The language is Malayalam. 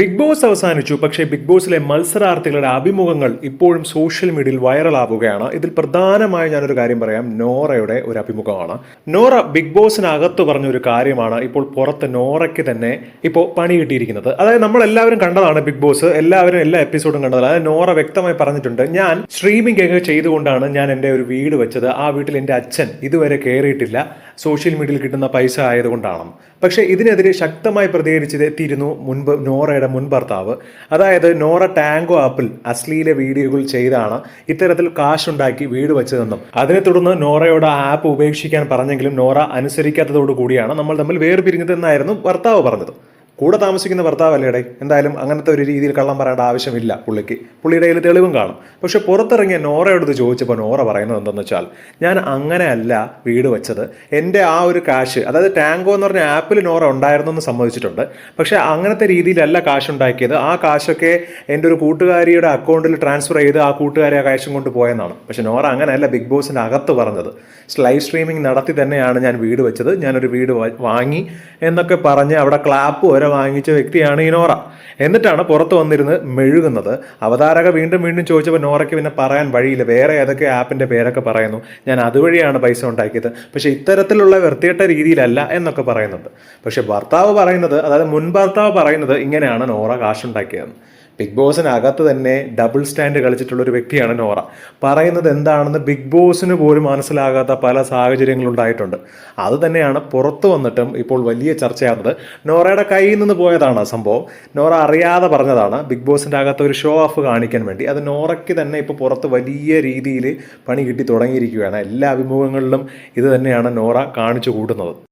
ബിഗ് ബോസ് അവസാനിച്ചു. പക്ഷേ ബിഗ് ബോസിലെ മത്സരാർത്ഥികളുടെ അഭിമുഖങ്ങൾ ഇപ്പോഴും സോഷ്യൽ മീഡിയയിൽ വൈറലാവുകയാണ് ഇതിൽ പ്രധാനമായി ഞാനൊരു കാര്യം പറയാം. നോറയുടെ ഒരു അഭിമുഖമാണ്. നോറ ബിഗ് ബോസിനകത്ത് പറഞ്ഞ ഒരു കാര്യമാണ് ഇപ്പോൾ പുറത്ത് നോറയ്ക്ക് തന്നെ ഇപ്പോൾ പണി കിട്ടിയിരിക്കുന്നത്. അതായത് നമ്മൾ എല്ലാവരും കണ്ടതാണ് ബിഗ് ബോസ് എല്ലാവരും എല്ലാ എപ്പിസോഡും കണ്ടത് അതായത് നോറ വ്യക്തമായി പറഞ്ഞിട്ടുണ്ട്. ഞാൻ സ്ട്രീമിംഗ് ഒക്കെ ചെയ്തുകൊണ്ടാണ് ഞാൻ എന്റെ ഒരു വീട് വെച്ചത്. ആ വീട്ടിൽ എന്റെ അച്ഛൻ ഇതുവരെ കയറിയിട്ടില്ല സോഷ്യൽ മീഡിയയിൽ കിട്ടുന്ന പൈസ ആയതുകൊണ്ടാണ്. പക്ഷേ ഇതിനെതിരെ ശക്തമായി പ്രതികരിച്ചെത്തിയിരുന്നു മുൻപ് നോറയുടെ മുൻ ഭർത്താവ്. അതായത് നോറ ടാങ്കോ ആപ്പിൽ അശ്ലീല വീഡിയോകൾ ചെയ്താണ് ഇത്തരത്തിൽ കാശുണ്ടാക്കി വീട് വെച്ചതെന്നും. അതിനെ തുടർന്ന് നോറയോട് ആ ആപ്പ് ഉപേക്ഷിക്കാൻ പറഞ്ഞെങ്കിലും നോറ അനുസരിക്കാത്തതോടു കൂടിയാണ് നമ്മൾ തമ്മിൽ വേർപിരിഞ്ഞതെന്നായിരുന്നു ഭർത്താവ് പറഞ്ഞത്. കൂടെ താമസിക്കുന്ന ഭർത്താവല്ലേടെ? എന്തായാലും അങ്ങനത്തെ ഒരു രീതിയിൽ കള്ളം പറയേണ്ട ആവശ്യമില്ല പുള്ളിക്ക്. പുള്ളിയുടെ കയ്യിൽ തെളിവും കാണും. പക്ഷെ പുറത്തിറങ്ങിയ നോറയോട് ഇത് ചോദിച്ചപ്പോൾ നോറ പറയുന്നത് എന്തെന്ന് വെച്ചാൽ ഞാൻ അങ്ങനെയല്ല വീട് വെച്ചത്. എന്റെ ആ ഒരു കാശ് അതായത് ടാങ്കോ എന്ന് പറഞ്ഞ ആപ്പിൽ നോറ ഉണ്ടായിരുന്നു എന്ന് സമ്മതിച്ചിട്ടുണ്ട്. പക്ഷെ അങ്ങനത്തെ രീതിയിലല്ല കാശ് ഉണ്ടാക്കിയത്. ആ കാശൊക്കെ എന്റെ ഒരു കൂട്ടുകാരിയുടെ അക്കൗണ്ടിൽ ട്രാൻസ്ഫർ ചെയ്ത് ആ കൂട്ടുകാരി ആ കാശും കൊണ്ട് പോയെന്നാണ്. പക്ഷെ നോറ അങ്ങനെയല്ല ബിഗ് ബോസിന്റെ അകത്ത് പറഞ്ഞത്. ലൈവ് സ്ട്രീമിംഗ് നടത്തി തന്നെയാണ് ഞാൻ വീട് വെച്ചത്. ഞാനൊരു വീട് വാങ്ങി എന്നൊക്കെ പറഞ്ഞ് അവിടെ ക്ലാപ്പ് വരെ വാങ്ങിച്ച വ്യക്തിയാണ് ഈ നോറ. എന്നിട്ടാണ് പുറത്ത് വന്നിരുന്ന് മെഴുകുന്നത്. അവതാരക വീണ്ടും വീണ്ടും ചോദിച്ചപ്പോൾ നോറയ്ക്ക് പിന്നെ പറയാൻ വഴിയില്ല. വേറെ ഏതൊക്കെ ആപ്പിന്റെ പേരൊക്കെ പറയുന്നു. ഞാൻ അതുവഴിയാണ് പൈസ ഉണ്ടാക്കിയത്. പക്ഷേ ഇത്തരത്തിലുള്ള വൃത്തികെട്ട രീതിയിലല്ല എന്നൊക്കെ പറയുന്നുണ്ട്. പക്ഷേ ഭർത്താവ് പറയുന്നത് അതായത് മുൻ ഭർത്താവ് പറയുന്നത് ഇങ്ങനെയാണ് നോറ കാശുണ്ടാക്കിയതെന്ന്. ബിഗ് ബോസിനകത്ത് തന്നെ ഡബിൾ സ്റ്റാൻഡ് കളിച്ചിട്ടുള്ള ഒരു വ്യക്തിയാണ് നോറ. പറയുന്നത് എന്താണെന്ന് ബിഗ് ബോസിന് പോലും മനസ്സിലാകാത്ത പല സാഹചര്യങ്ങളുണ്ടായിട്ടുണ്ട് അത് തന്നെയാണ് പുറത്തു വന്നിട്ടും ഇപ്പോൾ വലിയ ചർച്ചയാകുന്നത്. നോറയുടെ കയ്യിൽ നിന്ന് പോയതാണ് സംഭവം. നോറ അറിയാതെ പറഞ്ഞതാണ് ബിഗ് ബോസിന്റെ അകത്ത് ഒരു ഷോ ഓഫ് കാണിക്കാൻ വേണ്ടി. അത് നോറയ്ക്ക് തന്നെ ഇപ്പോൾ പുറത്ത് വലിയ രീതിയിൽ പണി കിട്ടി തുടങ്ങിയിരിക്കുകയാണ്. എല്ലാ അഭിമുഖങ്ങളിലും ഇത് തന്നെയാണ് നോറ കാണിച്ചു കൂട്ടുന്നത്.